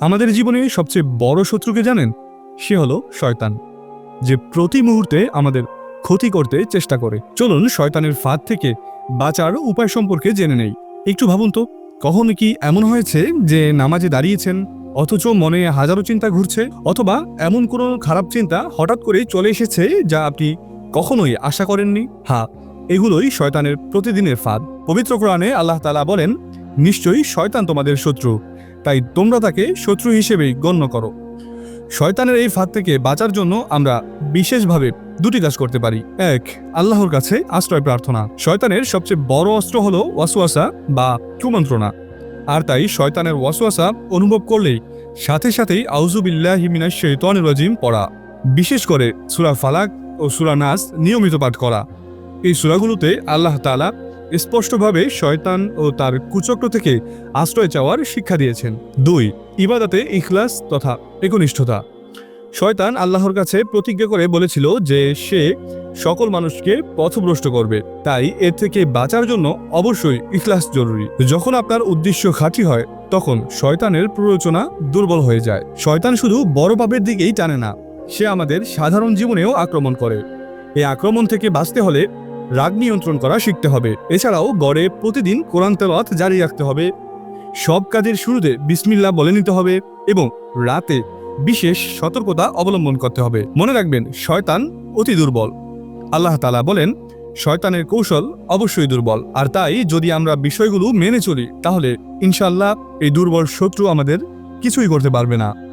আমাদের জীবনে সবচেয়ে বড় শত্রুকে জানেন? সে হলো শয়তান, যে প্রতি মুহূর্তে আমাদের ক্ষতি করতে চেষ্টা করে। চলুন শয়তানের ফাঁদ থেকে বাঁচার উপায় সম্পর্কে জেনে নেই। একটু ভাবুন তো, কখনো কি এমন হয়েছে যে নামাজে দাঁড়িয়েছেন, অথচ মনে হাজারো চিন্তা ঘুরছে, অথবা এমন কোনো খারাপ চিন্তা হঠাৎ করে চলে এসেছে যা আপনি কখনোই আশা করেননি? হ্যাঁ এগুলোই শয়তানের প্রতিদিনের ফাঁদ। পবিত্র কোরআনে আল্লাহ তালা বলেন, নিশ্চয়ই শয়তান তোমাদের শত্রু। তাই তোমরা তাকে শত্রু হিসেবেই গণ্য করো। শয়তানের এই ফাঁদ থেকে বাঁচার জন্য আমরা বিশেষভাবে দুটি কাজ করতে পারি। এক, আল্লাহর কাছে আশ্রয় প্রার্থনা। শয়তানের সবচেয়ে বড় অস্ত্র হলো ওয়াসওয়াসা বা কুমন্ত্রণা। আর তাই শয়তানের ওয়াসওয়াসা অনুভব করলেই সাথে সাথেই আউজুবিল্লাহ হিমিনা শৈতান রাজিম পড়া। বিশেষ করে সুরা ফালাক ও সুরা নাস নিয়মিত পাঠ করা। এই সুরাগুলোতে আল্লাহ তাআলা স্পষ্টভাবে শয়তান ও তার কুচক্র থেকে আশ্রয় চাওয়ার শিক্ষা দিয়েছেন। দুই, ইবাদাতে ইখলাস তথা একনিষ্ঠতা। শয়তান আল্লাহর কাছে প্রতিজ্ঞা করে বলেছিল যে সে সকল মানুষকে পথভ্রষ্ট করবে। তাই এর থেকে বাঁচার জন্য অবশ্যই ইখলাস জরুরি। যখন আপনার উদ্দেশ্য খাঁটি হয়, তখন শয়তানের প্ররোচনা দুর্বল হয়ে যায়। শয়তান শুধু বড় পাপের দিকেই টানে না, সে আমাদের সাধারণ জীবনেও আক্রমণ করে। এই আক্রমণ থেকে বাঁচতে হলে রাগ নিয়ন্ত্রণ করা শিখতে হবে। এছাড়াও গড়ে প্রতিদিন কোরআন তেলাওয়াত জারি রাখতে হবে। সব কাজের শুরুতে বিসমিল্লাহ বলে নিতে হবে এবং রাতে বিশেষ সতর্কতা অবলম্বন করতে হবে। মনে রাখবেন, শয়তান অতি দুর্বল। আল্লাহ তালা বলেন, শয়তানের কৌশল অবশ্যই দুর্বল। আর তাই যদি আমরা বিষয়গুলো মেনে চলি, তাহলে ইনশাল্লাহ এই দুর্বল শত্রু আমাদের কিছুই করতে পারবে না।